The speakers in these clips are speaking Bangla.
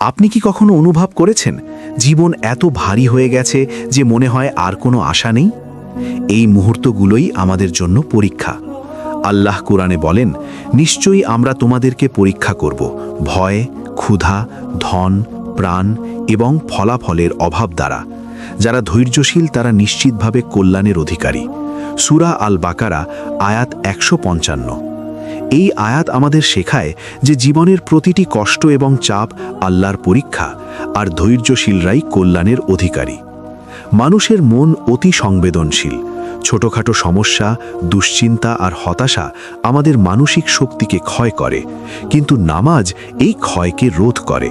আপনি কি কখনো অনুভব করেছেন জীবন এত ভারী হয়ে গেছে যে মনে হয় আর কোনো আশা নেই? এই মুহূর্তগুলোই আমাদের জন্য পরীক্ষা। আল্লাহ কোরআনে বলেন, নিশ্চয়ই আমরা তোমাদেরকে পরীক্ষা করব। ভয়, ক্ষুধা, ধন, প্রাণ এবং ফলাফলের অভাব দ্বারা। যারা ধৈর্যশীল তারা নিশ্চিতভাবে কল্যাণের অধিকারী। সুরা আল বাকারা আয়াত একশো পঞ্চান্ন। এই আয়াত আমাদের শেখায় যে জীবনের প্রতিটি কষ্ট এবং চাপ আল্লাহর পরীক্ষা আর ধৈর্যশীলরাই কল্যাণের অধিকারী। মানুষের মন অতি সংবেদনশীল। ছোটখাটো সমস্যা, দুশ্চিন্তা আর হতাশা আমাদের মানসিক শক্তিকে ক্ষয় করে, কিন্তু নামাজ এই ক্ষয়কে রোধ করে।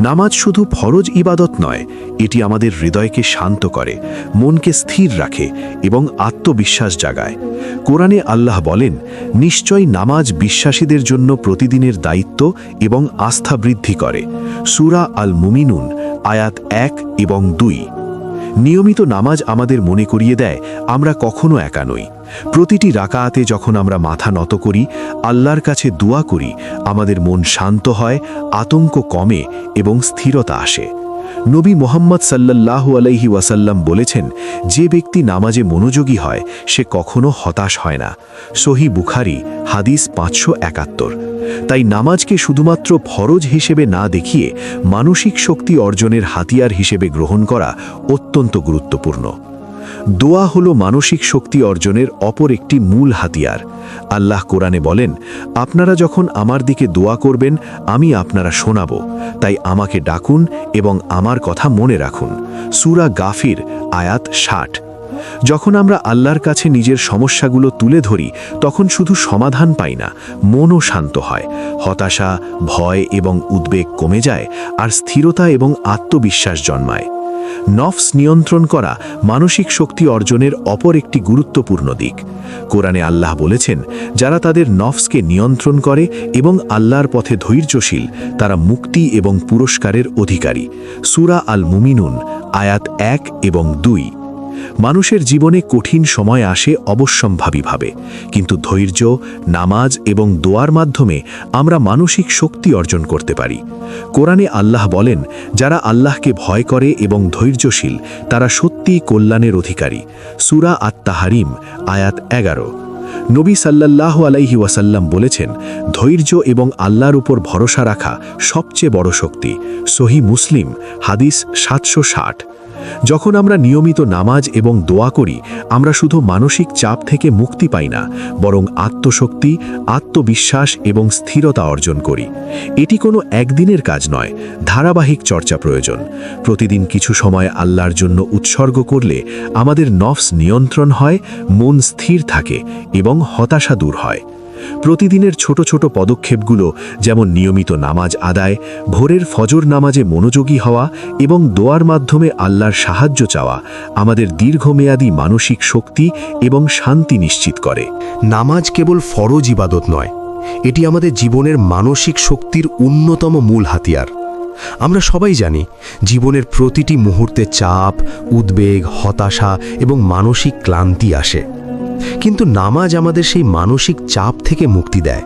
নামাজ শুধু ফরজ ইবাদত নয়, এটি আমাদের হৃদয়কে শান্ত করে, মনকে স্থির রাখে এবং আত্মবিশ্বাস জাগায়। কোরআনে আল্লাহ বলেন নিশ্চয় নামাজ বিশ্বাসীদের জন্য প্রতিদিনের দায়িত্ব এবং আস্থা বৃদ্ধি করে। সুরা আল মুমিনুন আয়াত এক এবং দুই। নিয়মিত নামাজ আমাদের মনে করিয়ে দেয়, আমরা কখনো একা নই। প্রতিটি রাকাতে যখন আমরা মাথা নত করি, আল্লাহর কাছে দোয়া করি, আমাদের মন শান্ত হয়, আতঙ্ক কমে এবং স্থিরতা আসে। নবী মোহাম্মদ সাল্লাহ আলাইহি ওয়াসাল্লাম বলেছেন, যে ব্যক্তি নামাজে মনোযোগী হয়, সে কখনো হতাশ হয় না। সহি বুখারি, হাদিস পাঁচশো একাত্তর। তাই নামাজকে শুধুমাত্র ফরজ হিসেবে না দেখিয়ে, মানসিক শক্তি অর্জনের হাতিয়ার হিসেবে গ্রহণ করা অত্যন্ত গুরুত্বপূর্ণ। দোয়া হলো মানসিক শক্তি অর্জনের অপর একটি মূল হাতিয়ার। আল্লাহ কোরআনে বলেন, আপনারা যখন আমার দিকে দোয়া করবেন, আমি আপনারা শোনাব। তাই আমাকে ডাকুন এবং আমার কথা মনে রাখুন। সুরা গাফির, আয়াত ষাট। যখন আমরা আল্লাহর কাছে নিজের সমস্যাগুলো তুলে ধরি, তখন শুধু সমাধান পাই না, মনও শান্ত হয়। হতাশা, ভয় এবং উদ্বেগ কমে যায়, আর স্থিরতা এবং আত্মবিশ্বাস জন্মায়। নফস নিয়ন্ত্রণ করা মানসিক শক্তি অর্জনের অপর একটি গুরুত্বপূর্ণ দিক। কোরআনে আল্লাহ বলেছেন, যারা তাদের নফসকে নিয়ন্ত্রণ করে এবং আল্লাহর পথে ধৈর্যশীল, তারা মুক্তি এবং পুরস্কারের অধিকারী। সুরা আল মুমিনুন আয়াত এক এবং দুই। মানুষের জীবনে কঠিন সময় আসে অবশ্যম্ভাবীভাবে কিন্তু ধৈর্য, নামাজ এবং দোয়ার মাধ্যমে আমরা মানসিক শক্তি অর্জন করতে পারি। কোরআনে আল্লাহ বলেন, যারা আল্লাহকে ভয় করে এবং ধৈর্যশীল, তারা সত্যিই কল্যাণের অধিকারী। সুরা আত্মাহারিম আয়াত এগারো। নবী সাল্লাল্লাহু আলাইহি ওয়াসাল্লাম বলেছেন, ধৈর্য এবং আল্লাহর উপর ভরসা রাখা সবচেয়ে বড় শক্তি। সহি মুসলিম, হাদিস সাতশো ষাট। যখন আমরা নিয়মিত নামাজ এবং দোয়া করি, আমরা শুধু মানসিক চাপ থেকে মুক্তি পাই না, বরং আত্মশক্তি, আত্মবিশ্বাস এবং স্থিরতা অর্জন করি। এটি কোনো একদিনের কাজ নয়, ধারাবাহিক চর্চা প্রয়োজন। প্রতিদিন কিছু সময় আল্লাহর জন্য উৎসর্গ করলে আমাদের নফস নিয়ন্ত্রণ হয়, মন স্থির থাকে এবং হতাশা দূর হয়। প্রতিদিনের ছোট ছোট পদক্ষেপগুলো, যেমন নিয়মিত নামাজ আদায়, ভোরের ফজর নামাজে মনোযোগী হওয়া এবং দোয়ার মাধ্যমে আল্লাহর সাহায্য চাওয়া, আমাদের দীর্ঘমেয়াদী মানসিক শক্তি এবং শান্তি নিশ্চিত করে। নামাজ কেবল ফরজ ইবাদত নয়, এটি আমাদের জীবনের মানসিক শক্তির অন্যতম মূল হাতিয়ার। আমরা সবাই জানি, জীবনের প্রতিটি মুহূর্তে চাপ, উদ্বেগ, হতাশা এবং মানসিক ক্লান্তি আসে। কিন্তু নামাজ আমাদের সেই মানসিক চাপ থেকে মুক্তি দেয়।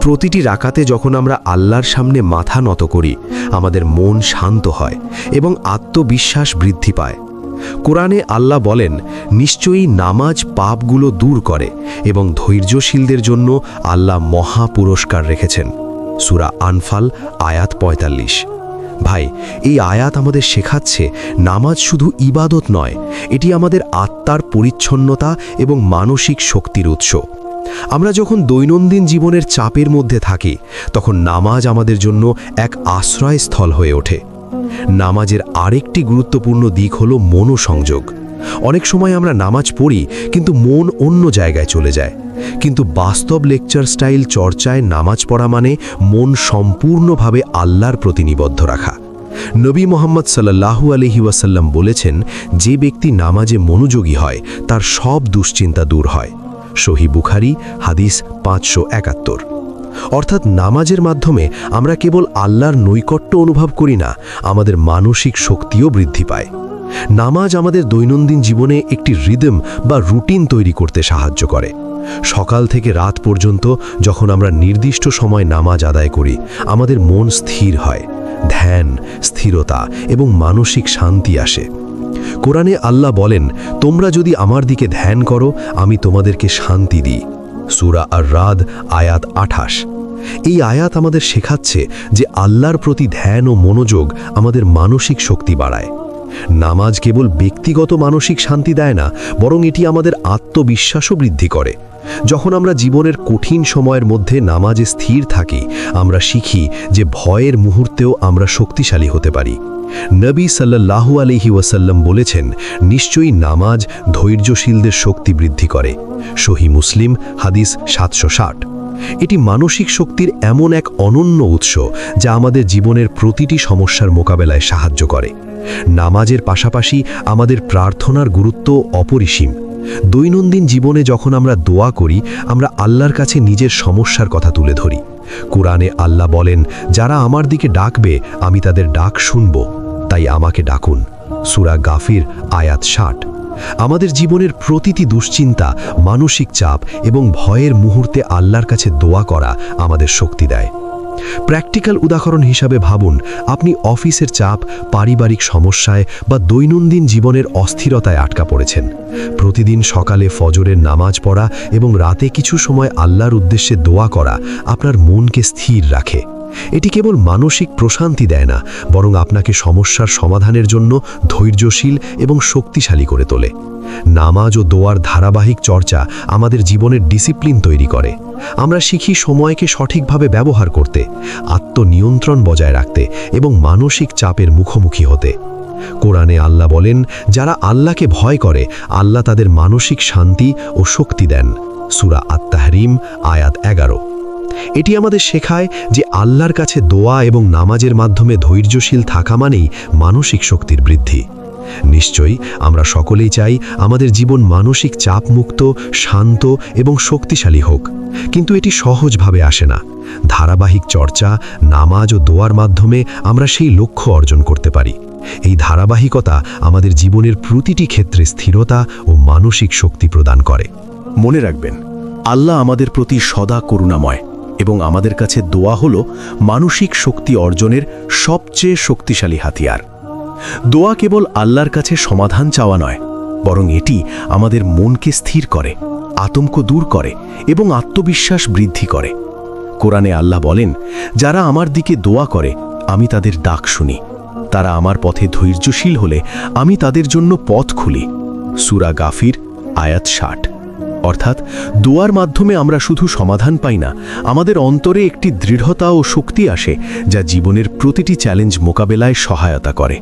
প্রতিটি রাকাতে যখন আমরা আল্লাহর সামনে মাথা নত করি, আমাদের মন শান্ত হয় এবং আত্মবিশ্বাস বৃদ্ধি পায়। কোরআনে আল্লাহ বলেন, নিশ্চয়ই নামাজ পাপগুলো দূর করে এবং ধৈর্যশীলদের জন্য আল্লাহ মহা পুরস্কার রেখেছেন। সুরা আনফাল, আয়াত পঁয়তাল্লিশ। ভাই, এই আয়াত আমাদের শেখাচ্ছে, নামাজ শুধু ইবাদত নয়, এটি আমাদের আত্মার পরিচ্ছন্নতা এবং মানসিক শক্তির উৎস। আমরা যখন দৈনন্দিন জীবনের চাপের মধ্যে থাকি, তখন নামাজ আমাদের জন্য এক আশ্রয়স্থল হয়ে ওঠে। নামাজের আরেকটি গুরুত্বপূর্ণ দিক হল মনোসংযোগ। অনেক সময় আমরা নামাজ পড়ি, কিন্তু মন অন্য জায়গায় চলে যায়। কিন্তু বাস্তব লেকচার স্টাইল চর্চায় নামাজ পড়া মানে মন সম্পূর্ণভাবে আল্লাহর প্রতি নিবদ্ধ রাখা। নবী মোহাম্মদ সাল্লাহু আলহি ওয়াসাল্লাম বলেছেন, যে ব্যক্তি নামাজে মনোযোগী হয়, তার সব দুশ্চিন্তা দূর হয়। সহি বুখারি, হাদিস পাঁচশো একাত্তর। অর্থাৎ নামাজের মাধ্যমে আমরা কেবল আল্লাহর নৈকট্য অনুভব করি না, আমাদের মানসিক শক্তিও বৃদ্ধি পায়। নামাজ আমাদের দৈনন্দিন জীবনে একটি রিদম বা রুটিন তৈরি করতে সাহায্য করে। সকাল থেকে রাত পর্যন্ত যখন আমরা নির্দিষ্ট সময় নামাজ আদায় করি, আমাদের মন স্থির হয়, ধ্যান, স্থিরতা এবং মানসিক শান্তি আসে। কোরআনে আল্লাহ বলেন, তোমরা যদি আমার দিকে ধ্যান করো, আমি তোমাদেরকে শান্তি দিই। সুরা আর রাদ আয়াত আঠাশ। এই আয়াত আমাদের শেখাচ্ছে যে আল্লাহর প্রতি ধ্যান ও মনোযোগ আমাদের মানসিক শক্তি বাড়ায়। নামাজ কেবল ব্যক্তিগত মানসিক শান্তি দেয় না, বরং এটি আমাদের আত্মবিশ্বাসও বৃদ্ধি করে। যখন আমরা জীবনের কঠিন সময়ের মধ্যে নামাজে স্থির থাকি, আমরা শিখি যে ভয়ের মুহূর্তেও আমরা শক্তিশালী হতে পারি। নবী সাল্লাল্লাহু আলহি ওয়াসাল্লাম বলেছেন, নিশ্চয়ই নামাজ ধৈর্যশীলদের শক্তি বৃদ্ধি করে। সহি মুসলিম, হাদিস সাতশো ষাট। এটি মানসিক শক্তির এমন এক অনন্য উৎস যা আমাদের জীবনের প্রতিটি সমস্যার মোকাবেলায় সাহায্য করে। নামাজের পাশাপাশি আমাদের প্রার্থনার গুরুত্ব অপরিসীম। দৈনন্দিন জীবনে যখন আমরা দোয়া করি, আমরা আল্লাহর কাছে নিজের সমস্যার কথা তুলে ধরি। কোরআনে আল্লাহ বলেন, যারা আমার দিকে ডাকবে, আমি তাদের ডাক শুনব। তাই আমাকে ডাকুন। সুরা গাফির, আয়াত ষাট। আমাদের জীবনের প্রতিটি দুশ্চিন্তা, মানসিক চাপ এবং ভয়ের মুহূর্তে আল্লাহর কাছে দোয়া করা আমাদের শক্তি দেয়। প্র্যাকটিক্যাল উদাহরণ হিসাবে ভাবুন, আপনি অফিসের চাপ, পারিবারিক সমস্যায় বা দৈনন্দিন জীবনের অস্থিরতায় আটকা পড়েছেন। প্রতিদিন সকালে ফজরের নামাজ পড়া এবং রাতে কিছু সময় আল্লাহর উদ্দেশ্যে দোয়া করা আপনার মনকে স্থির রাখে। এটি কেবল মানসিক প্রশান্তি দেয় না, বরং আপনাকে সমস্যার সমাধানের জন্য ধৈর্যশীল এবং শক্তিশালী করে তোলে। নামাজ ও দোয়ার ধারাবাহিক চর্চা আমাদের জীবনের ডিসিপ্লিন তৈরি করে। আমরা শিখি সময়কে সঠিকভাবে ব্যবহার করতে, আত্মনিয়ন্ত্রণ বজায় রাখতে এবং মানসিক চাপের মুখোমুখি হতে। কোরআনে আল্লাহ বলেন, যারা আল্লাহকে ভয় করে, আল্লাহ তাদের মানসিক শান্তি ও শক্তি দেন। সুরা আত্মাহরিম আয়াত এগারো। এটি আমাদের শেখায় যে আল্লাহর কাছে দোয়া এবং নামাজের মাধ্যমে ধৈর্যশীল থাকা মানেই মানসিক শক্তির বৃদ্ধি। নিশ্চয়ই আমরা সকলেই চাই আমাদের জীবন মানসিক চাপমুক্ত, শান্ত এবং শক্তিশালী হোক। কিন্তু এটি সহজভাবে আসে না। ধারাবাহিক চর্চা, নামাজ ও দোয়ার মাধ্যমে আমরা সেই লক্ষ্য অর্জন করতে পারি। এই ধারাবাহিকতা আমাদের জীবনের প্রতিটি ক্ষেত্রে স্থিরতা ও মানসিক শক্তি প্রদান করে। মনে রাখবেন, আল্লাহ আমাদের প্রতি সদা করুণাময়। এবং আমাদের কাছে দোয়া হল মানসিক শক্তি অর্জনের সবচেয়ে শক্তিশালী হাতিয়ার। দোয়া কেবল আল্লাহর কাছে সমাধান চাওয়া নয়, বরং এটি আমাদের মনকে স্থির করে, আতঙ্ক দূর করে এবং আত্মবিশ্বাস বৃদ্ধি করে। কোরআনে আল্লাহ বলেন, যারা আমার দিকে দোয়া করে, আমি তাদের ডাক শুনি। তারা আমার পথে ধৈর্যশীল হলে, আমি তাদের জন্য পথ খুলি। সুরা গাফির, আয়াত ষাট। অর্থাৎ দোয়ার মাধ্যমে আমরা শুধু সমাধান পাই না, আমাদের অন্তরে একটি দৃঢ়তা ও শক্তি আসে যা জীবনের প্রতিটি চ্যালেঞ্জ মোকাবেলায় সহায়তা করে।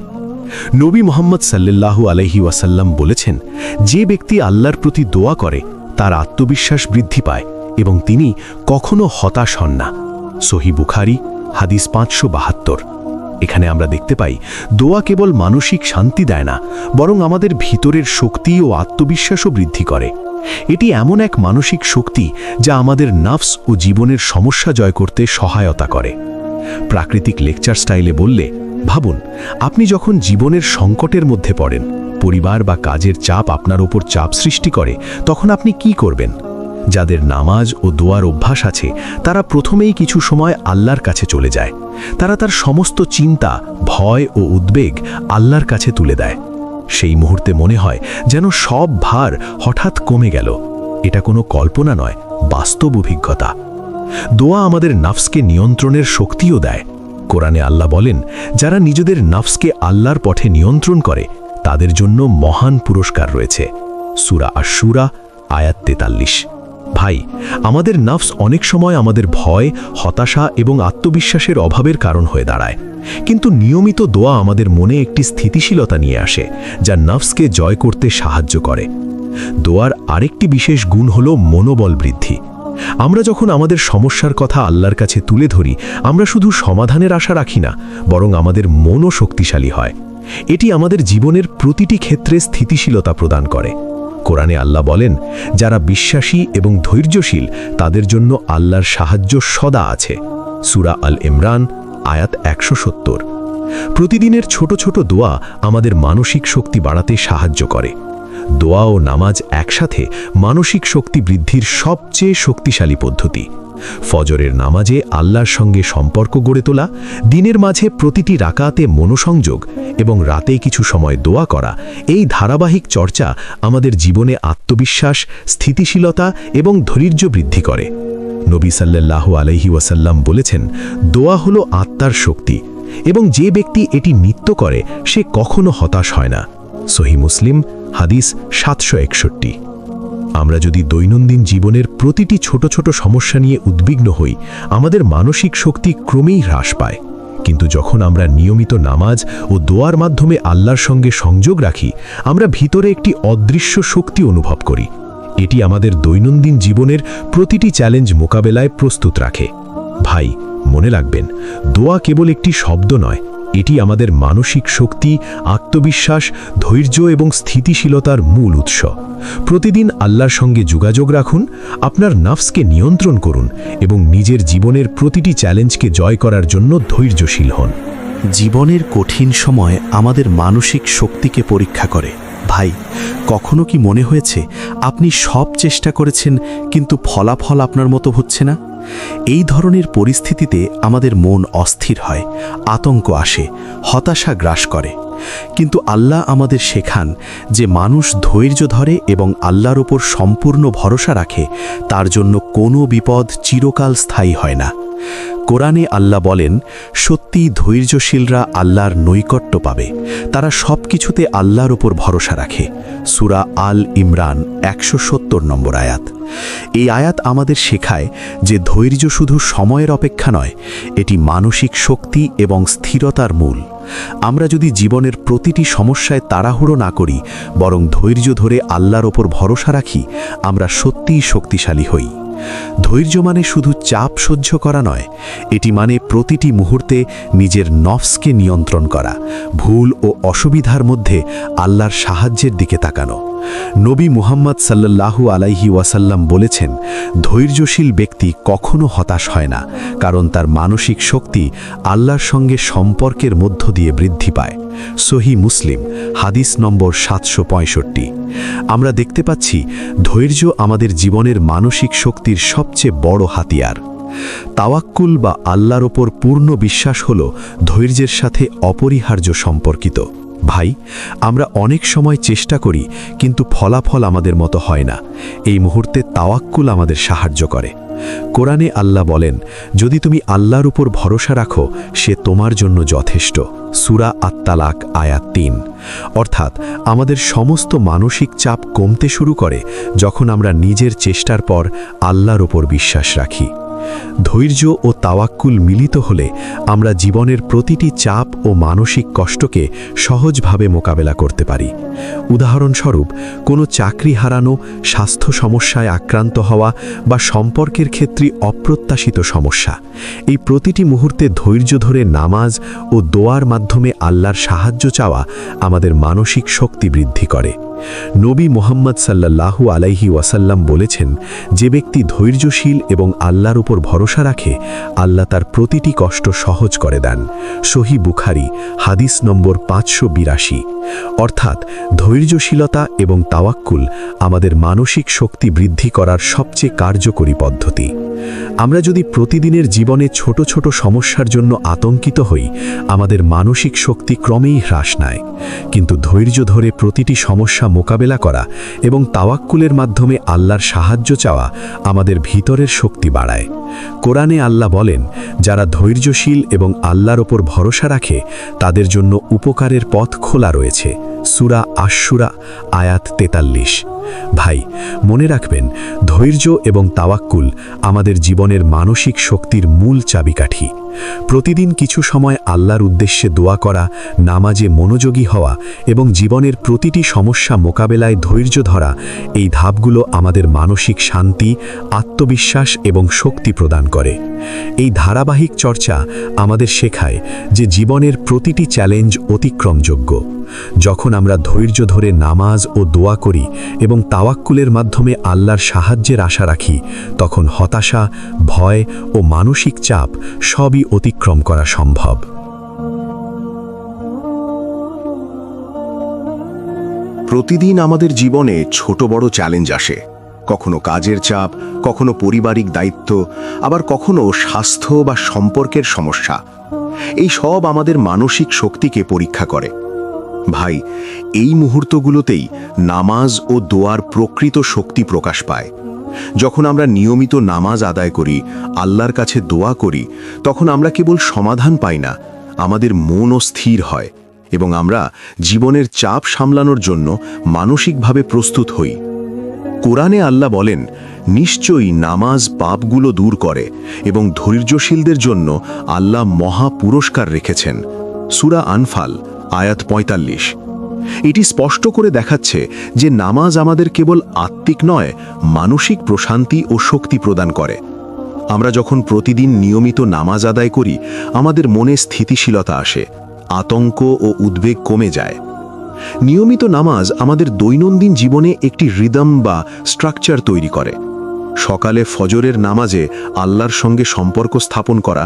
নবী মোহাম্মদ সাল্লাল্লাহু আলহি ওয়াসাল্লাম বলেছেন, যে ব্যক্তি আল্লাহর প্রতি দোয়া করে, তার আত্মবিশ্বাস বৃদ্ধি পায় এবং তিনি কখনো হতাশ হন না। সহি বুখারি, হাদিস পাঁচশো বাহাত্তর। এখানে আমরা দেখতে পাই, দোয়া কেবল মানসিক শান্তি দেয় না, বরং আমাদের ভিতরের শক্তি ও আত্মবিশ্বাসও বৃদ্ধি করে। এটি এমন এক মানসিক শক্তি যা আমাদের নাফস ও জীবনের সমস্যা জয় করতে সহায়তা করে। প্রাকৃতিক লেকচার স্টাইলে বললে, ভাবুন, আপনি যখন জীবনের সংকটের মধ্যে পড়েন, পরিবার বা কাজের চাপ আপনার ওপর চাপ সৃষ্টি করে, তখন আপনি কি করবেন? যাদের নামাজ ও দোয়ার অভ্যাস আছে, তারা প্রথমেই কিছু সময় আল্লাহর কাছে চলে যায়। তারা তার সমস্ত চিন্তা, ভয় ও উদ্বেগ আল্লাহর কাছে তুলে দেয়। সেই মুহূর্তে মনে হয় যেন সব ভার হঠাৎ কমে গেল। এটা কোনো কল্পনা নয়, বাস্তব অভিজ্ঞতা। দোয়া আমাদের নাফসকে নিয়ন্ত্রণের শক্তিও দেয়। কোরআনে আল্লাহ বলেন, যারা নিজেদের নাফসকে আল্লাহর পথে নিয়ন্ত্রণ করে, তাদের জন্য মহান পুরস্কার রয়েছে। সুরা আশুরা আয়াত তেতাল্লিশ। ভাই, আমাদের নাফস অনেক সময় আমাদের ভয়, হতাশা এবং আত্মবিশ্বাসের অভাবের কারণ হয়ে দাঁড়ায়। কিন্তু নিয়মিত দোয়া আমাদের মনে একটি স্থিতিশীলতা নিয়ে আসে, যা নাফসকে জয় করতে সাহায্য করে। দোয়ার আরেকটি বিশেষ গুণ হল মনোবল বৃদ্ধি। আমরা যখন আমাদের সমস্যার কথা আল্লাহর কাছে তুলে ধরি, আমরা শুধু সমাধানের আশা রাখি না, বরং আমাদের মনও শক্তিশালী হয়। এটি আমাদের জীবনের প্রতিটি ক্ষেত্রে স্থিতিশীলতা প্রদান করে। কোরআনে আল্লাহ বলেন, যারা বিশ্বাসী এবং ধৈর্যশীল, তাদের জন্য আল্লাহর সাহায্য সদা আছে। সুরা আল ইমরান, আয়াত একশো সত্তর। প্রতিদিনের ছোট ছোট দোয়া আমাদের মানসিক শক্তি বাড়াতে সাহায্য করে। দোয়া ও নামাজ একসাথে মানসিক শক্তি বৃদ্ধির সবচেয়ে শক্তিশালী পদ্ধতি। ফজরের নামাজে আল্লাহর সঙ্গে সম্পর্ক গড়ে তোলা, দিনের মাঝে প্রতিটি রাকাতে মনোসংযোগ এবং রাতে কিছু সময় দোয়া করা, এই ধারাবাহিক চর্চা আমাদের জীবনে আত্মবিশ্বাস, স্থিতিশীলতা এবং ধৈর্য বৃদ্ধি করে। নবী সাল্লাহ আলহি ওয়াসাল্লাম বলেছেন, দোয়া হলো আত্মার শক্তি এবং যে ব্যক্তি এটি নিত্য করে, সে কখনো হতাশ হয় না। সহি মুসলিম, হাদিস সাতশো একষট্টি। আমরা যদি দৈনন্দিন জীবনের প্রতিটি ছোট ছোট সমস্যা নিয়ে উদ্বিগ্ন হই, আমাদের মানসিক শক্তি ক্রমেই হ্রাস পায়। কিন্তু যখন আমরা নিয়মিত নামাজ ও দোয়ার মাধ্যমে আল্লাহর সঙ্গে সংযোগ রাখি, আমরা ভিতরে একটি অদৃশ্য শক্তি অনুভব করি। এটি আমাদের দৈনন্দিন জীবনের প্রতিটি চ্যালেঞ্জ মোকাবেলায় প্রস্তুত রাখে। ভাই, মনে রাখবেন, দোয়া কেবল একটি শব্দ নয় এটি আমাদের মানসিক শক্তি, আত্মবিশ্বাস, ধৈর্য এবং স্থিতিশীলতার মূল উৎস। প্রতিদিন আল্লাহর সঙ্গে যোগাযোগ রাখুন, আপনার নাফসকে নিয়ন্ত্রণ করুন এবং নিজের জীবনের প্রতিটি চ্যালেঞ্জকে জয় করার জন্য ধৈর্যশীল হন। জীবনের কঠিন সময় আমাদের মানসিক শক্তিকে পরীক্ষা করে। ভাই, কখনো কি মনে হয়েছে আপনি সব চেষ্টা করেছেন কিন্তু ফলাফল আপনার মতো হচ্ছে না? এই ধরনের পরিস্থিতিতে আমাদের মন অস্থির হয়, আতঙ্ক আসে, হতাশা গ্রাস করে। কিন্তু আল্লাহ আমাদের শেখান যে মানুষ ধৈর্য ধরে এবং আল্লাহর ওপর সম্পূর্ণ ভরসা রাখে, তার জন্য কোনো বিপদ চিরকাল স্থায়ী হয় না। কোরআনে আল্লাহ বলেন সত্যি ধৈর্যশীলরা আল্লাহর নৈকট্য পাবে। তারা সব কিছুতে আল্লাহর ওপর ভরসা রাখে। সুরা আল ইমরান একশো সত্তর নম্বর আয়াত। এই আয়াত আমাদের শেখায় যে ধৈর্য শুধু সময়ের অপেক্ষা নয়, এটি মানসিক শক্তি এবং স্থিরতার মূল। আমরা যদি জীবনের প্রতিটি সমস্যায় তাড়াহুড়ো না করি, বরং ধৈর্য ধরে আল্লাহর ওপর ভরসা রাখি, আমরা সত্যিই শক্তিশালী হই। ধৈর্য মানে শুধু চাপ সহ্য করা নয়, এটি মানে প্রতিটি মুহূর্তে নিজের নফসকে নিয়ন্ত্রণ করা, ভুল ও অসুবিধার মধ্যে আল্লাহর সাহায্যের দিকে তাকানো। নবী মুহাম্মদ সাল্লাল্লাহু আলাইহি ওয়াসাল্লাম বলেছেন, ধৈর্যশীল ব্যক্তি কখনো হতাশ হয় না, কারণ তার মানসিক শক্তি আল্লাহর সঙ্গে সম্পর্কের মধ্য দিয়ে বৃদ্ধি পায়। সহি মুসলিম, হাদিস নম্বর সাতশো পঁয়ষট্টি। আমরা দেখতে পাচ্ছি ধৈর্য আমাদের জীবনের মানসিক শক্তির সবচেয়ে বড় হাতিয়ার। তাওয়াক্কুল বা আল্লাহর ওপর পূর্ণ বিশ্বাস হল ধৈর্যের সাথে অপরিহার্য সম্পর্কিত। ভাই, আমরা অনেক সময় চেষ্টা করি, কিন্তু ফলাফল আমাদের মতো হয় না। এই মুহূর্তে তাওয়াক্কুল আমাদের সাহায্য করে। কোরআনে আল্লাহ বলেন, যদি তুমি আল্লাহর উপর ভরসা রাখো, সে তোমার জন্য যথেষ্ট। সুরা আত্মালাক আয়াত তিন। অর্থাৎ, আমাদের সমস্ত মানসিক চাপ কমতে শুরু করে যখন আমরা নিজের চেষ্টার পর আল্লাহর ওপর বিশ্বাস রাখি। ধৈর্য ও তাওয়াক্কুল মিলিত হলে আমরা জীবনের প্রতিটি চাপ ও মানসিক কষ্টকে সহজভাবে মোকাবেলা করতে পারি। উদাহরণস্বরূপ, কোনো চাকরি হারানো, স্বাস্থ্য সমস্যায় আক্রান্ত হওয়া বা সম্পর্কের ক্ষেত্রে অপ্রত্যাশিত সমস্যা। এই প্রতিটি মুহূর্তে ধৈর্য ধরে নামাজ ও দোয়ার মাধ্যমে আল্লাহর সাহায্য চাওয়া আমাদের মানসিক শক্তি বৃদ্ধি করে। নবী মোহাম্মদ সাল্লাল্লাহু আলাইহি ওয়াসাল্লাম বলেছেন, যে ব্যক্তি ধৈর্যশীল এবং আল্লাহর উপর ভরসা রাখে, আল্লাহ তার প্রতিটি কষ্ট সহজ করে দেন। সহি বুখারি, হাদিস নম্বর পাঁচশো বিরাশি। অর্থাৎ, ধৈর্যশীলতা এবং তাওয়াক্কুল আমাদের মানসিক শক্তি বৃদ্ধি করার সবচেয়ে কার্যকরী পদ্ধতি। আমরা যদি প্রতিদিনের জীবনে ছোট ছোট সমস্যার জন্য আতঙ্কিত হই, আমাদের মানসিক শক্তি ক্রমেই হ্রাস নেয়। কিন্তু ধৈর্য ধরে প্রতিটি সমস্যা মোকাবেলা করা এবং তাওয়াক্কুলের মাধ্যমে আল্লাহর সাহায্য চাওয়া আমাদের ভিতরের শক্তি বাড়ায়। কোরআনে আল্লাহ বলেন, যারা ধৈর্যশীল এবং আল্লাহর ওপর ভরসা রাখে, তাদের জন্য উপকারের পথ খোলা রয়েছে। সুরা আশুরা আয়াত তেতাল্লিশ। ভাই, মনে রাখবেন, ধৈর্য এবং তাওয়াক্কুল আমাদের জীবনের মানসিক শক্তির মূল চাবিকাঠি। প্রতিদিন কিছু সময় আল্লাহর উদ্দেশ্যে দোয়া করা, নামাজে মনোযোগী হওয়া এবং জীবনের প্রতিটি সমস্যা মোকাবেলায় ধৈর্য ধরা, এই ধাপগুলো আমাদের মানসিক শান্তি, আত্মবিশ্বাস এবং শক্তি প্রদান করে। এই ধারাবাহিক চর্চা আমাদের শেখায় যে জীবনের প্রতিটি চ্যালেঞ্জ অতিক্রমযোগ্য। যখন আমরা ধৈর্য ধরে নামাজ ও দোয়া করি এবং তাওয়াক্কুলের মাধ্যমে আল্লাহর সাহায্যের আশা রাখি, তখন হতাশা, ভয় ও মানসিক চাপ সবই অতিক্রম করা সম্ভব। প্রতিদিন আমাদের জীবনে ছোট বড় চ্যালেঞ্জ আসে। কখনো কাজের চাপ, কখনো পারিবারিক দায়িত্ব, আবার কখনো স্বাস্থ্য বা সম্পর্কের সমস্যা। এই সব আমাদের মানসিক শক্তিকে পরীক্ষা করে। ভাই, এই মুহূর্তগুলোতেই নামাজ ও দোয়ার প্রকৃত শক্তি প্রকাশ পায়। যখন আমরা নিয়মিত নামাজ আদায় করি, আল্লাহর কাছে দোয়া করি, তখন আমরা কেবল সমাধান পাই না, আমাদের মনও স্থির হয় এবং আমরা জীবনের চাপ সামলানোর জন্য মানসিকভাবে প্রস্তুত হই। কোরআনে আল্লাহ বলেন, নিশ্চয়ই নামাজ পাপগুলো দূর করে এবং ধৈর্যশীলদের জন্য আল্লাহ মহা পুরস্কার রেখেছেন। সুরা আনফাল, আয়াত পঁয়তাল্লিশ। এটি স্পষ্ট করে দেখাচ্ছে যে নামাজ আমাদের কেবল আত্মিক নয়, মানসিক প্রশান্তি ও শক্তি প্রদান করে। আমরা যখন প্রতিদিন নিয়মিত নামাজ আদায় করি, আমাদের মনে স্থিতিশীলতা আসে, আতঙ্ক ও উদ্বেগ কমে যায়। নিয়মিত নামাজ আমাদের দৈনন্দিন জীবনে একটি রিদম বা স্ট্রাকচার তৈরি করে। সকালে ফজরের নামাজে আল্লাহর সঙ্গে সম্পর্ক স্থাপন করা,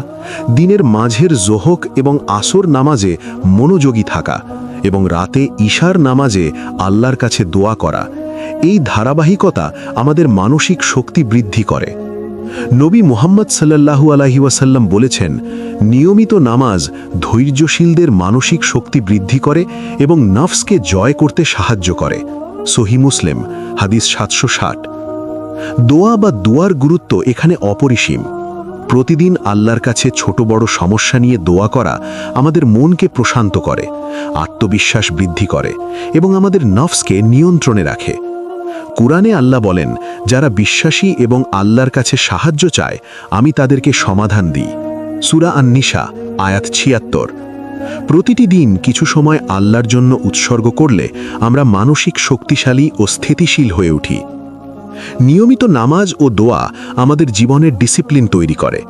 দিনের মাঝের জোহক এবং আসর নামাজে মনোযোগী থাকা এবং রাতে ঈশার নামাজে আল্লাহর কাছে দোয়া করা। এই ধারাবাহিকতা আমাদের মানসিক শক্তি বৃদ্ধি করে। নবী মুহাম্মদ সাল্লাল্লাহু আলাহি ওয়াসাল্লাম বলেছেন, নিয়মিত নামাজ ধৈর্যশীলদের মানসিক শক্তি বৃদ্ধি করে এবং নফসকে জয় করতে সাহায্য করে। সহি মুসলিম, হাদিস সাতশো ষাট। দোয়া বা দোয়ার গুরুত্ব এখানে অপরিসীম। প্রতিদিন আল্লাহর কাছে ছোট বড় সমস্যা নিয়ে দোয়া করা আমাদের মনকে প্রশান্ত করে, আত্মবিশ্বাস বৃদ্ধি করে এবং আমাদের নফসকে নিয়ন্ত্রণে রাখে। কুরআনে আল্লাহ বলেন, যারা বিশ্বাসী এবং আল্লাহর কাছে সাহায্য চায়, আমি তাদেরকে সমাধান দিই। সুরা আন্নিশা আয়াত ছিয়াত্তর। প্রতিটি দিন কিছু সময় আল্লাহর জন্য উৎসর্গ করলে আমরা মানসিক শক্তিশালী ও স্থিতিশীল হয়ে উঠি। নিয়মিত নামাজ ও দোয়া আমাদের জীবনের ডিসিপ্লিন তৈরি করে।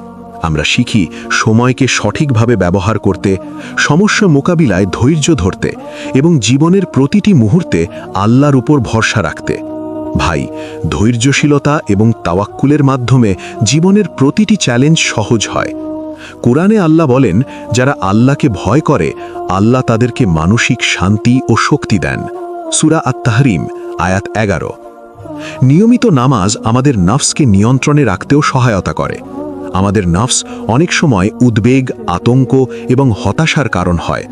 আমরা শিখি সময়কে সঠিকভাবে ব্যবহার করতে, সমস্যা মোকাবিলায় ধৈর্য ধরতে এবং জীবনের প্রতিটি মুহূর্তে আল্লাহর উপর ভরসা রাখতে। ভাই, ধৈর্যশীলতা এবং তাওয়াক্কুলের মাধ্যমে জীবনের প্রতিটি চ্যালেঞ্জ সহজ হয়। কোরআনে আল্লাহ বলেন, যারা আল্লাহকে ভয় করে, আল্লাহ তাদেরকে মানসিক শান্তি ও শক্তি দেন। সুরা আত্মাহরিম আয়াত এগারো। নিয়মিত নামাজ আমাদের নফসকে নিয়ন্ত্রণে রাখতেও সহায়তা করে। আমাদের নফস অনেক সময় উদ্বেগ, আতঙ্ক এবং হতাশার কারণ হয়।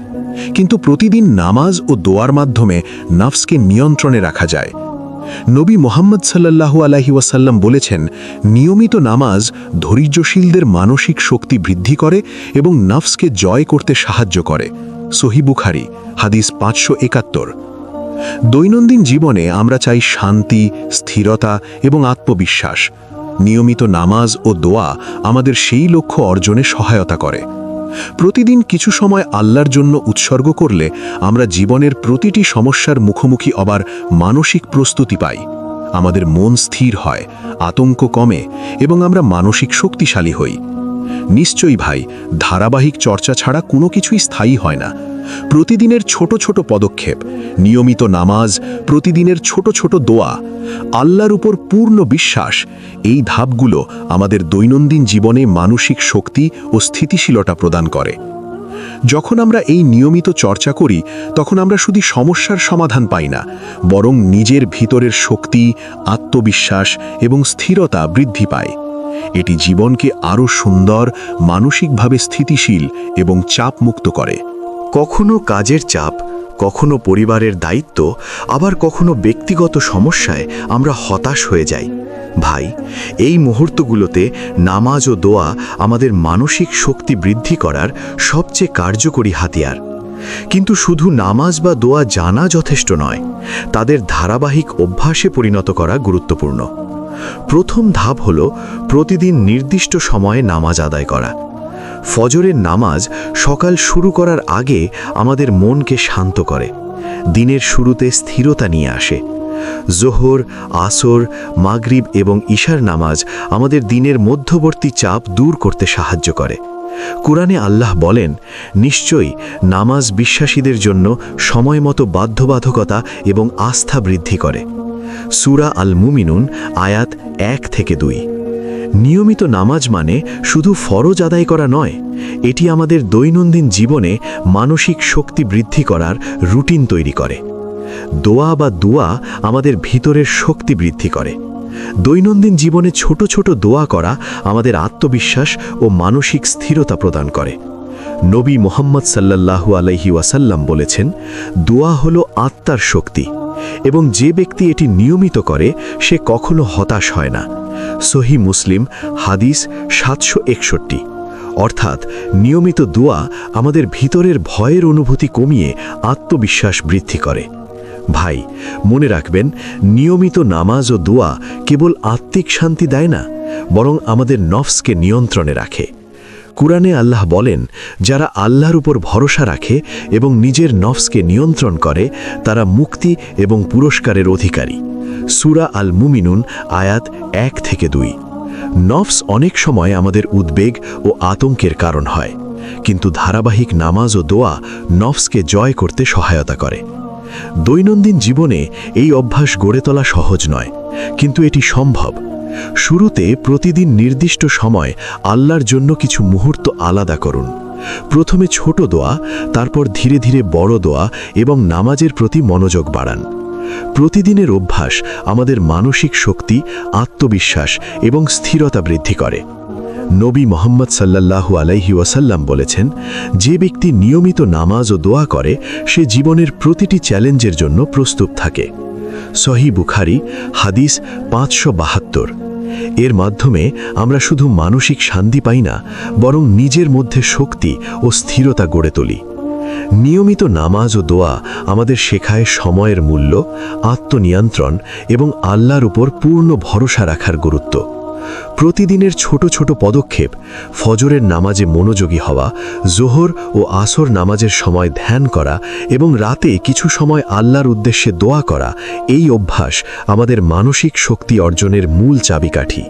কিন্তু প্রতিদিন নামাজ ও দোয়ার মাধ্যমে নফসকে নিয়ন্ত্রণে রাখা যায়। নবী মোহাম্মদ সাল্লাল্লাহু আলাহি ওয়াসাল্লাম বলেছেন, নিয়মিত নামাজ ধৈর্যশীলদের মানসিক শক্তি বৃদ্ধি করে এবং নফসকে জয় করতে সাহায্য করে। সহিবুখারি হাদিস পাঁচশো একাত্তর। দৈনন্দিন জীবনে আমরা চাই শান্তি, স্থিরতা এবং আত্মবিশ্বাস। নিয়মিত নামাজ ও দোয়া আমাদের সেই লক্ষ্য অর্জনে সহায়তা করে। প্রতিদিন কিছু সময় আল্লাহর জন্য উৎসর্গ করলে আমরা জীবনের প্রতিটি সমস্যার মুখোমুখি আবার মানসিক প্রস্তুতি পাই। আমাদের মন স্থির হয়, আতঙ্ক কমে এবং আমরা মানসিক শক্তিশালী হই। নিশ্চয়ই ভাই, ধারাবাহিক চর্চা ছাড়া কোনো কিছুই স্থায়ী হয় না। প্রতিদিনের ছোট ছোট পদক্ষেপ, নিয়মিত নামাজ, প্রতিদিনের ছোট ছোট দোয়া, আল্লাহর উপর পূর্ণ বিশ্বাস, এই ধাপগুলো আমাদের দৈনন্দিন জীবনে মানসিক শক্তি ও স্থিতিশীলতা প্রদান করে। যখন আমরা এই নিয়মিত চর্চা করি, তখন আমরা শুধু সমস্যার সমাধান পাই না, বরং নিজের ভিতরের শক্তি, আত্মবিশ্বাস এবং স্থিরতা বৃদ্ধি পায়। এটি জীবনকে আরও সুন্দর, মানসিকভাবে স্থিতিশীল এবং চাপমুক্ত করে। কখনো কাজের চাপ, কখনো পরিবারের দায়িত্ব, আবার কখনো ব্যক্তিগত সমস্যায় আমরা হতাশ হয়ে যাই। ভাই, এই মুহূর্তগুলোতে নামাজ ও দোয়া আমাদের মানসিক শক্তি বৃদ্ধি করার সবচেয়ে কার্যকরী হাতিয়ার। কিন্তু শুধু নামাজ বা দোয়া জানা যথেষ্ট নয়, তাদের ধারাবাহিক অভ্যাসে পরিণত করা গুরুত্বপূর্ণ। প্রথম ধাপ হল প্রতিদিন নির্দিষ্ট সময়ে নামাজ আদায় করা। ফজরের নামাজ সকাল শুরু করার আগে আমাদের মনকে শান্ত করে। দিনের শুরুতে স্থিরতা নিয়ে আসে। জোহর, আসর, মাগরিব এবং ঈশার নামাজ আমাদের দিনের মধ্যবর্তী চাপ দূর করতে সাহায্য করে। কোরআনে আল্লাহ বলেন, নিশ্চয়ই নামাজ বিশ্বাসীদের জন্য সময়মতো বাধ্যবাধকতা এবং আস্থা বৃদ্ধি করে। সুরা আল মুমিনুন আয়াত এক থেকে দুই। নিয়মিত নামাজ মানে শুধু ফরজ আদায় করা নয়, এটি আমাদের দৈনন্দিন জীবনে মানসিক শক্তি বৃদ্ধি করার রুটিন তৈরি করে। দোয়া বা দোয়া আমাদের ভিতরের শক্তি বৃদ্ধি করে। দৈনন্দিন জীবনে ছোট ছোট দোয়া করা আমাদের আত্মবিশ্বাস ও মানসিক স্থিরতা প্রদান করে। নবী মোহাম্মদ সাল্লাল্লাহু আলাইহি ওয়াসাল্লাম বলেছেন, দোয়া হলো আত্মার শক্তি। এবং যে ব্যক্তি এটি নিয়মিত করে, সে কখনো হতাশ হয় না। সহি মুসলিম, হাদিস সাতশো একষট্টি। অর্থাৎ, নিয়মিত দোয়া আমাদের ভিতরের ভয়ের অনুভূতি কমিয়ে আত্মবিশ্বাস বৃদ্ধি করে। ভাই, মনে রাখবেন, নিয়মিত নামাজ ও দোয়া কেবল আত্মিক শান্তি দেয় না, বরং আমাদের নফসকে নিয়ন্ত্রণে রাখে। কুরআনে আল্লাহ বলেন, যারা আল্লাহর উপর ভরসা রাখে এবং নিজের নফসকে নিয়ন্ত্রণ করে, তারা মুক্তি এবং পুরস্কারের অধিকারী। সুরা আল মুমিনুন আয়াত এক থেকে দুই। নফস অনেক সময় আমাদের উদ্বেগ ও আতঙ্কের কারণ হয়, কিন্তু ধারাবাহিক নামাজ ও দোয়া নফসকে জয় করতে সহায়তা করে। দৈনন্দিন জীবনে এই অভ্যাস গড়ে তোলা সহজ নয়, কিন্তু এটি সম্ভব। শুরুতে প্রতিদিন নির্দিষ্ট সময় আল্লাহর জন্য কিছু মুহূর্ত আলাদা করুন। প্রথমে ছোট দোয়া, তারপর ধীরে ধীরে বড় দোয়া এবং নামাজের প্রতি মনোযোগ বাড়ান। প্রতিদিনের অভ্যাস আমাদের মানসিক শক্তি, আত্মবিশ্বাস এবং স্থিরতা বৃদ্ধি করে। নবী মোহাম্মদ সাল্লাল্লাহু আলাইহি ওয়াসাল্লাম বলেছেন, যে ব্যক্তি নিয়মিত নামাজ ও দোয়া করে, সে জীবনের প্রতিটি চ্যালেঞ্জের জন্য প্রস্তুত থাকে। সহি বুখারি, হাদিস পাঁচশো বাহাত্তর। এর মাধ্যমে আমরা শুধু মানসিক শান্তি পাই না, বরং নিজের মধ্যে শক্তি ও স্থিরতা গড়ে তুলি। নিয়মিত নামাজ ও দোয়া আমাদের শেখায় সময়ের মূল্য, আত্মনিয়ন্ত্রণ এবং আল্লাহর উপর পূর্ণ ভরসা রাখার গুরুত্ব। প্রতিদিনের ছোট ছোট পদক্ষেপ, ফজরের নামাজে মনোযোগী হওয়া, জোহর ও আসর নামাজের সময় ধ্যান করা এবং রাতে কিছু সময় আল্লাহর উদ্দেশ্যে দোয়া করা, এই অভ্যাস আমাদের মানসিক শক্তি অর্জনের মূল চাবিকাঠি।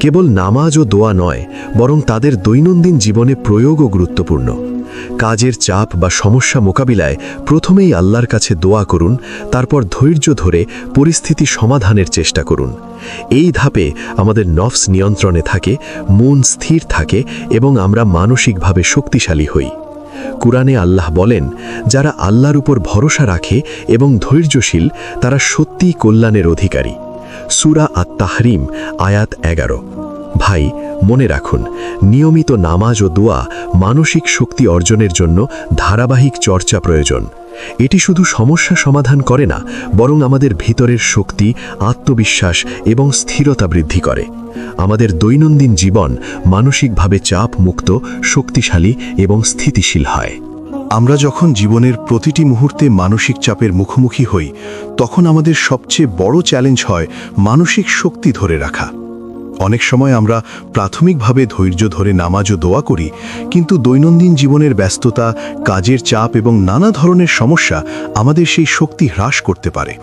কেবল নামাজ ও দোয়া নয়, বরং তাদের দৈনন্দিন জীবনে প্রয়োগও গুরুত্বপূর্ণ। কাজের চাপ বা সমস্যা মোকাবিলায় প্রথমেই আল্লাহর কাছে দোয়া করুন, তারপর ধৈর্য ধরে পরিস্থিতি সমাধানের চেষ্টা করুন। এই ধাপে আমাদের নফস নিয়ন্ত্রণে থাকে, মন স্থির থাকে এবং আমরা মানসিকভাবে শক্তিশালী হই। কুরআনে আল্লাহ বলেন, যারা আল্লাহর উপর ভরসা রাখে এবং ধৈর্যশীল, তারা সত্যিই কল্যাণের অধিকারী। সুরা আত তাহরিম আয়াত এগারো। ভাই, মনে রাখুন, নিয়মিত নামাজ ও দোয়া মানসিক শক্তি অর্জনের জন্য ধারাবাহিক চর্চা প্রয়োজন। এটি শুধু সমস্যা সমাধান করে না, বরং আমাদের ভিতরের শক্তি, আত্মবিশ্বাস এবং স্থিরতা বৃদ্ধি করে। আমাদের দৈনন্দিন জীবন মানসিকভাবে চাপ মুক্ত শক্তিশালী এবং স্থিতিশীল হয়। আমরা যখন জীবনের প্রতিটি মুহূর্তে মানসিক চাপের মুখোমুখি হই, তখন আমাদের সবচেয়ে বড় চ্যালেঞ্জ হয় মানসিক শক্তি ধরে রাখা। অনেক সময় আমরা প্রাথমিকভাবে ধৈর্য ধরে নামাজ ও দোয়া করি, কিন্তু দৈনন্দিন জীবনের ব্যস্ততা, কাজের চাপ এবং নানা ধরনের সমস্যা আমাদের সেই শক্তি হ্রাস করতে পারে।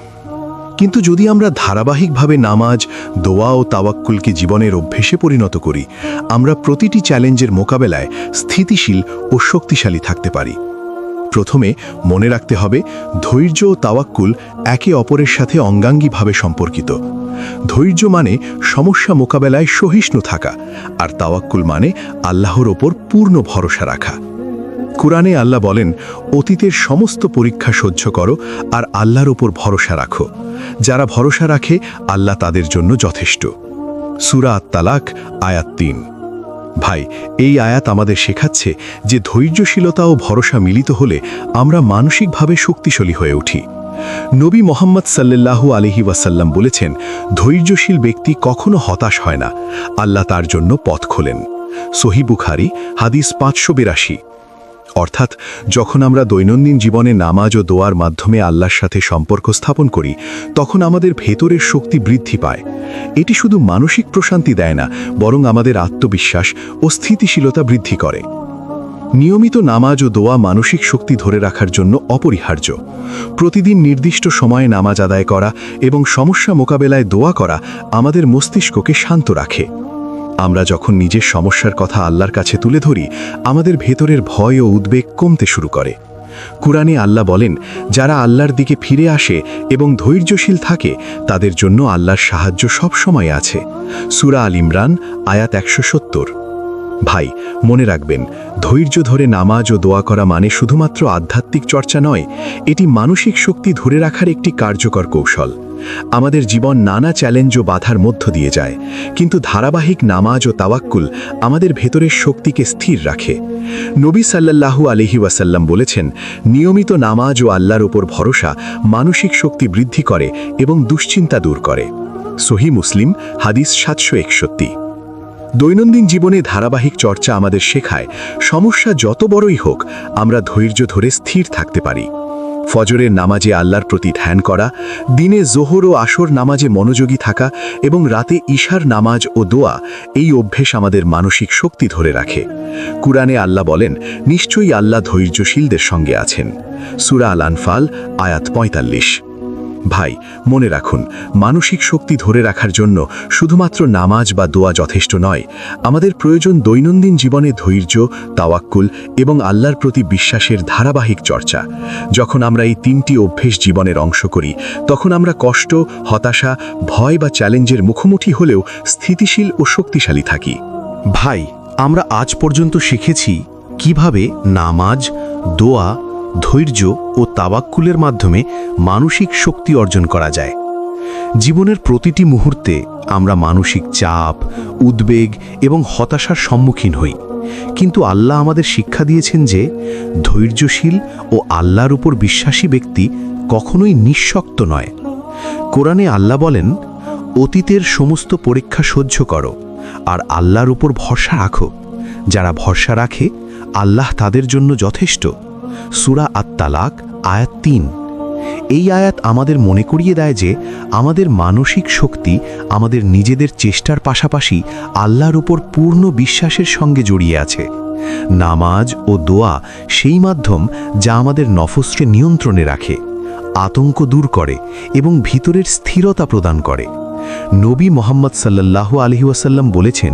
কিন্তু যদি আমরা ধারাবাহিকভাবে নামাজ, দোয়া ও তাওয়াক্কুলকে জীবনের অভ্যেসে পরিণত করি, আমরা প্রতিটি চ্যালেঞ্জের মোকাবেলায় স্থিতিশীল ও শক্তিশালী থাকতে পারি। প্রথমে মনে রাখতে হবে, ধৈর্য ও তাওয়াক্কুল একে অপরের সাথে অঙ্গাঙ্গিভাবে সম্পর্কিত। ধৈর্য মানে সমস্যা মোকাবেলায় সহিষ্ণু থাকা, আর তাওয়াক্কুল মানে আল্লাহর ওপর পূর্ণ ভরসা রাখা। কুরআনে আল্লাহ বলেন, অতীতের সমস্ত পরীক্ষা সহ্য করো আর আল্লাহর ওপর ভরসা রাখো। যারা ভরসা রাখে, আল্লাহ তাদের জন্য যথেষ্ট। সুরা তালাক আয়াত তিন। ভাই, এই আয়াত আমাদের শেখাচ্ছে যে ধৈর্যশীলতা ও ভরসা মিলিত হলে আমরা মানসিকভাবে শক্তিশালী হয়ে উঠি। নবী মোহাম্মদ সাল্লাল্লাহু আলহি ওয়াসাল্লাম বলেছেন, ধৈর্যশীল ব্যক্তি কখনো হতাশ হয় না। আল্লাহ তার জন্য পথ খোলেন। সহি বুখারি, হাদিস পাঁচশো বিরাশি। অর্থাৎ যখন আমরা দৈনন্দিন জীবনে নামাজ ও দোয়ার মাধ্যমে আল্লাহর সাথে সম্পর্ক স্থাপন করি, তখন আমাদের ভেতরের শক্তি বৃদ্ধি পায়। এটি শুধু মানসিক প্রশান্তি দেয় না, বরং আমাদের আত্মবিশ্বাস ও স্থিতিশীলতা বৃদ্ধি করে। নিয়মিত নামাজ ও দোয়া মানসিক শক্তি ধরে রাখার জন্য অপরিহার্য। প্রতিদিন নির্দিষ্ট সময়ে নামাজ আদায় করা এবং সমস্যা মোকাবেলায় দোয়া করা আমাদের মস্তিষ্ককে শান্ত রাখে। আমরা যখন নিজের সমস্যার কথা আল্লাহর কাছে তুলে ধরি, আমাদের ভেতরের ভয় ও উদ্বেগ কমতে শুরু করে। কুরআনে আল্লাহ বলেন, যারা আল্লাহর দিকে ফিরে আসে এবং ধৈর্যশীল থাকে, তাদের জন্য আল্লাহর সাহায্য সব সময় আছে। সুরা আল ইমরান, আয়াত একশো সত্তর। ভাই, মনে রাখবেন, ধৈর্য ধরে নামাজ ও দোয়া করা মানে শুধুমাত্র আধ্যাত্মিক চর্চা নয়, এটি মানসিক শক্তি ধরে রাখার একটি কার্যকর কৌশল। আমাদের জীবন নানা চ্যালেঞ্জ ও বাধার মধ্য দিয়ে যায়, কিন্তু ধারাবাহিক নামাজ ও তাওয়াক্কুল আমাদের ভেতরের শক্তিকে স্থির রাখে। নবী সাল্লাল্লাহু আলহি ওয়াসাল্লাম বলেছেন, নিয়মিত নামাজ ও আল্লাহর ওপর ভরসা মানসিক শক্তি বৃদ্ধি করে এবং দুশ্চিন্তা দূর করে। সহি মুসলিম, হাদিস সাতশো একষট্টি। দৈনন্দিন জীবনে ধারাবাহিক চর্চা আমাদের শেখায়, সমস্যা যত বড়ই হোক, আমরা ধৈর্য ধরে স্থির থাকতে পারি। ফজরের নামাজে আল্লাহর প্রতি ধ্যান করা, দিনে জোহর ও আসর নামাজে মনোযোগী থাকা এবং রাতে ঈশার নামাজ ও দোয়া, এই অভ্যেস আমাদের মানসিক শক্তি ধরে রাখে। কুরআনে আল্লাহ বলেন, নিশ্চয়ই আল্লাহ ধৈর্যশীলদের সঙ্গে আছেন। সুরা আল আনফাল আয়াত পঁয়তাল্লিশ। ভাই, মনে রাখুন, মানসিক শক্তি ধরে রাখার জন্য শুধুমাত্র নামাজ বা দোয়া যথেষ্ট নয়। আমাদের প্রয়োজন দৈনন্দিন জীবনে ধৈর্য, তাওয়াক্কুল এবং আল্লাহর প্রতি বিশ্বাসের ধারাবাহিক চর্চা। যখন আমরা এই তিনটি অভ্যেস জীবনের অংশ করি, তখন আমরা কষ্ট, হতাশা, ভয় বা চ্যালেঞ্জের মুখোমুখি হলেও স্থিতিশীল ও শক্তিশালী থাকি। ভাই, আমরা আজ পর্যন্ত শিখেছি কীভাবে নামাজ, দোয়া ধৈর্য ও তাবাক্কুলের মাধ্যমে মানসিক শক্তি অর্জন করা যায়। জীবনের প্রতিটি মুহূর্তে আমরা মানসিক চাপ, উদ্বেগ এবং হতাশার সম্মুখীন হই। কিন্তু আল্লাহ আমাদের শিক্ষা দিয়েছেন যে, ধৈর্যশীল ও আল্লাহর উপর বিশ্বাসী ব্যক্তি কখনোই নিঃশক্ত নয়। কোরআনে আল্লাহ বলেন, অতীতের সমস্ত পরীক্ষা সহ্য করো আর আল্লাহর উপর ভরসা রাখো। যারা ভরসা রাখে, আল্লাহ তাদের জন্য যথেষ্ট। সুরা আত্মালাক আয়াত তিন। এই আয়াত আমাদের মনে করিয়ে দেয় যে, আমাদের মানসিক শক্তি, আমাদের নিজেদের চেষ্টার পাশাপাশি আল্লাহর উপর পূর্ণ বিশ্বাসের সঙ্গে জড়িয়ে আছে। নামাজ ও দোয়া সেই মাধ্যম যা আমাদের নফসকে নিয়ন্ত্রণে রাখে, আতঙ্ক দূর করে এবং ভিতরের স্থিরতা প্রদান করে। নবী মোহাম্মদ আলহি ওয়াসাল্লাম বলেছেন,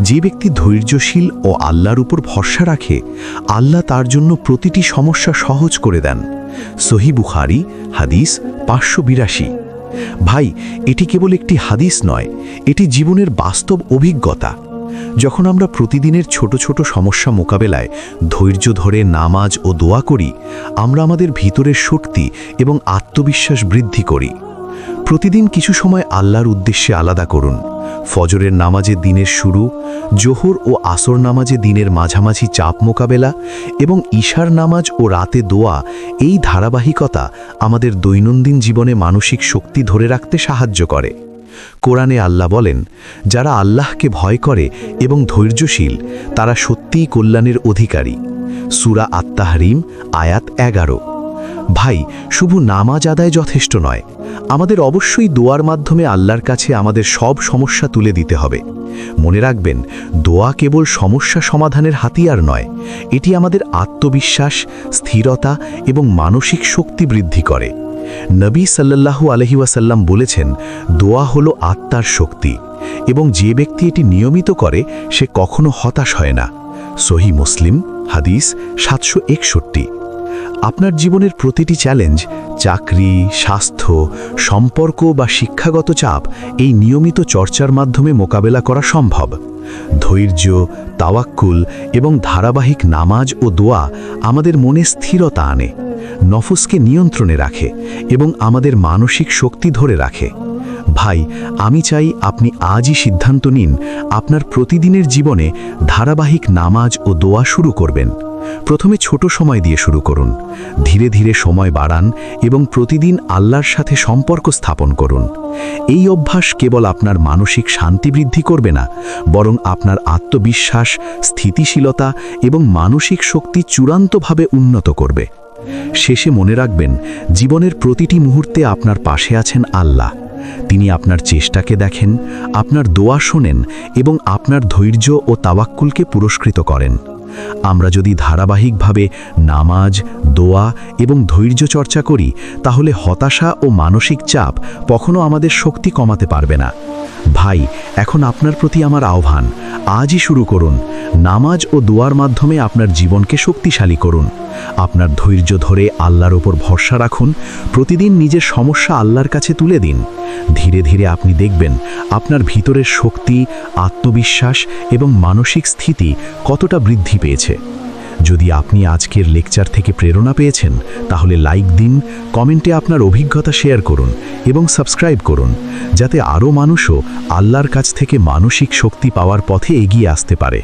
যে ব্যক্তি ধৈর্যশীল ও আল্লাহর উপর ভরসা রাখে, আল্লাহ তার জন্য প্রতিটি সমস্যা সহজ করে দেন। সহি বুখারি, হাদিস পাঁচশো বিরাশি। ভাই, এটি কেবল একটি হাদিস নয়, এটি জীবনের বাস্তব অভিজ্ঞতা। যখন আমরা প্রতিদিনের ছোট ছোট সমস্যা মোকাবেলায় ধৈর্য ধরে নামাজ ও দোয়া করি, আমরা আমাদের ভিতরের শক্তি এবং আত্মবিশ্বাস বৃদ্ধি করি। প্রতিদিন কিছু সময় আল্লাহর উদ্দেশ্যে আলাদা করুন। ফজরের নামাজে দিনের শুরু, জোহর ও আসর নামাজে দিনের মাঝামাঝি চাপ মোকাবেলা এবং ঈশার নামাজ ও রাতে দোয়া, এই ধারাবাহিকতা আমাদের দৈনন্দিন জীবনে মানসিক শক্তি ধরে রাখতে সাহায্য করে। কোরআনে আল্লাহ বলেন, যারা আল্লাহকে ভয় করে এবং ধৈর্যশীল, তারা সত্যিই কল্যাণের অধিকারী। সুরা আত্মাহরিম আয়াত এগারো। ভাই, শুধু নামাজ আদায় যথেষ্ট নয়, আমাদের অবশ্যই দোয়ার মাধ্যমে আল্লাহর কাছে আমাদের সব সমস্যা তুলে দিতে হবে। মনে রাখবেন, দোয়া কেবল সমস্যা সমাধানের হাতিয়ার নয়, এটি আমাদের আত্মবিশ্বাস, স্থিরতা এবং মানসিক শক্তি বৃদ্ধি করে। নবী সাল্লাল্লাহু আলহি ওয়াসাল্লাম বলেছেন, দোয়া হলো আত্মার শক্তি এবং যে ব্যক্তি এটি নিয়মিত করে, সে কখনো হতাশ হয় না। সহি মুসলিম, হাদিস সাতশো একষট্টি। আপনার জীবনের প্রতিটি চ্যালেঞ্জ চাকরি, স্বাস্থ্য, সম্পর্ক বা শিক্ষাগত চাপ, এই নিয়মিত চর্চার মাধ্যমে মোকাবেলা করা সম্ভব। ধৈর্য, তাওয়াক্কুল এবং ধারাবাহিক নামাজ ও দোয়া আমাদের মনে স্থিরতা আনে, নফসকে নিয়ন্ত্রণে রাখে এবং আমাদের মানসিক শক্তি ধরে রাখে। ভাই, আমি চাই আপনি আজই সিদ্ধান্ত নিন, আপনার প্রতিদিনের জীবনে ধারাবাহিক নামাজ ও দোয়া শুরু করবেন। প্রথমে ছোট সময় দিয়ে শুরু করুন। ধীরে ধীরে সময় বাড়ান এবং প্রতিদিন আল্লাহর সাথে সম্পর্ক স্থাপন করুন। এই অভ্যাস কেবল আপনার মানসিক শান্তি বৃদ্ধি করবে না, বরং আপনার আত্মবিশ্বাস, স্থিতিশীলতা এবং মানসিক শক্তি চূড়ান্তভাবে উন্নত করবে। শেষে মনে রাখবেন, জীবনের প্রতিটি মুহূর্তে আপনার পাশে আছেন আল্লাহ। তিনি আপনার চেষ্টাকে দেখেন, আপনার দোয়া শোনেন এবং আপনার ধৈর্য ও তাওয়াক্কুলকে পুরস্কৃত করেন। আমরা যদি ধারাবাহিকভাবে নামাজ, দোয়া এবং ধৈর্য চর্চা করি, তাহলে হতাশা ও মানসিক চাপ কখনো আমাদের শক্তি কমাতে পারবে না। ভাই, এখন আপনার প্রতি আমার আহ্বান। আজই শুরু করুন। নামাজ ও দোয়ার মাধ্যমে আপনার জীবনকে শক্তিশালী করুন। আপনার ধৈর্য ধরে আল্লাহর ওপর ভরসা রাখুন। প্রতিদিন নিজের সমস্যা আল্লাহর কাছে তুলে দিন। ধীরে ধীরে আপনি দেখবেন আপনার ভিতরের শক্তি, আত্মবিশ্বাস এবং মানসিক স্থিতি কতটা বৃদ্ধি পেয়েছে। যদি আপনি আজকের লেকচার থেকে প্রেরণা পেয়েছেন, তাহলে লাইক দিন, কমেন্টে আপনার অভিজ্ঞতা শেয়ার করুন এবং সাবস্ক্রাইব করুন, যাতে আরও মানুষও আল্লাহর কাছ থেকে মানসিক শক্তি পাওয়ার পথে এগিয়ে আসতে পারে।